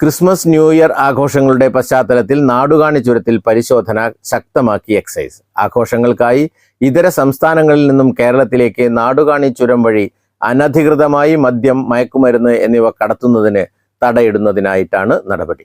Christmas new year ആഘോഷങ്ങളുടെ പശ്ചാത്തലത്തിൽ നാടുകാണി ചുരത്തിൽ പരിശോധന ശക്തമാക്കി എക്സൈസ്. ആഘോഷങ്ങൾക്കായി ഇതര സംസ്ഥാനങ്ങളിൽ നിന്നും കേരളത്തിലേക്ക് നാടുകാണി ചുരം വഴി അനധികൃതമായി മദ്യം മയക്കുമരുന്ന് എന്നിവ കടത്തുന്നതിന് തടയിടുന്നതിനായിട്ടാണ് നടപടി.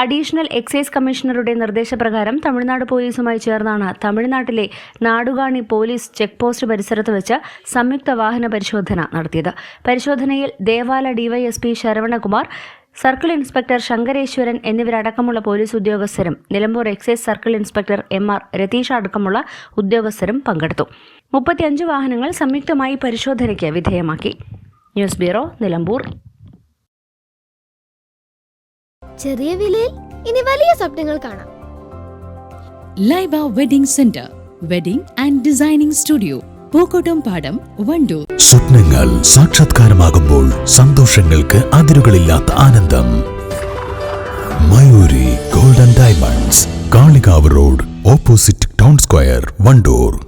അഡീഷണൽ എക്സൈസ് കമ്മീഷണറുടെ നിർദ്ദേശപ്രകാരം തമിഴ്നാട് പോലീസുമായി ചേർന്നാണ് തമിഴ്നാട്ടിലെ നാടുകാണി പോലീസ് ചെക്ക് പോസ്റ്റ് പരിസരത്ത് വെച്ച് സംയുക്ത വാഹന പരിശോധന നടത്തിയത്. പരിശോധനയിൽ Devala DYSP Saravanakumar circle inspector Sankareswaran എന്നിവരടക്കമുള്ള police ഉദ്യോഗസ്ഥരും Nilambur excise circle inspector M R Ratheesh അടക്കമുള്ള ഉദ്യോഗസ്ഥരും പങ്കെടുത്തു. മുപ്പത്തിയഞ്ച് വാഹനങ്ങൾ സംയുക്തമായി പരിശോധനയ്ക്ക് വിധേയമാക്കി. News bureau Nilambur. ചെറിയ വിലയിൽ ഇനി വലിയ സ്വപ്നങ്ങൾ കാണാം. Laiba wedding centre wedding and designing studio Pookkottumpadam Wandoor. സ്വപ്നങ്ങൾ സാക്ഷാത്കാരമാകുമ്പോൾ സന്തോഷങ്ങൾക്ക് അതിരുകളില്ലാത്ത ആനന്ദം. Mayoori golden diamonds Kalikavu road opposite town square Wandoor.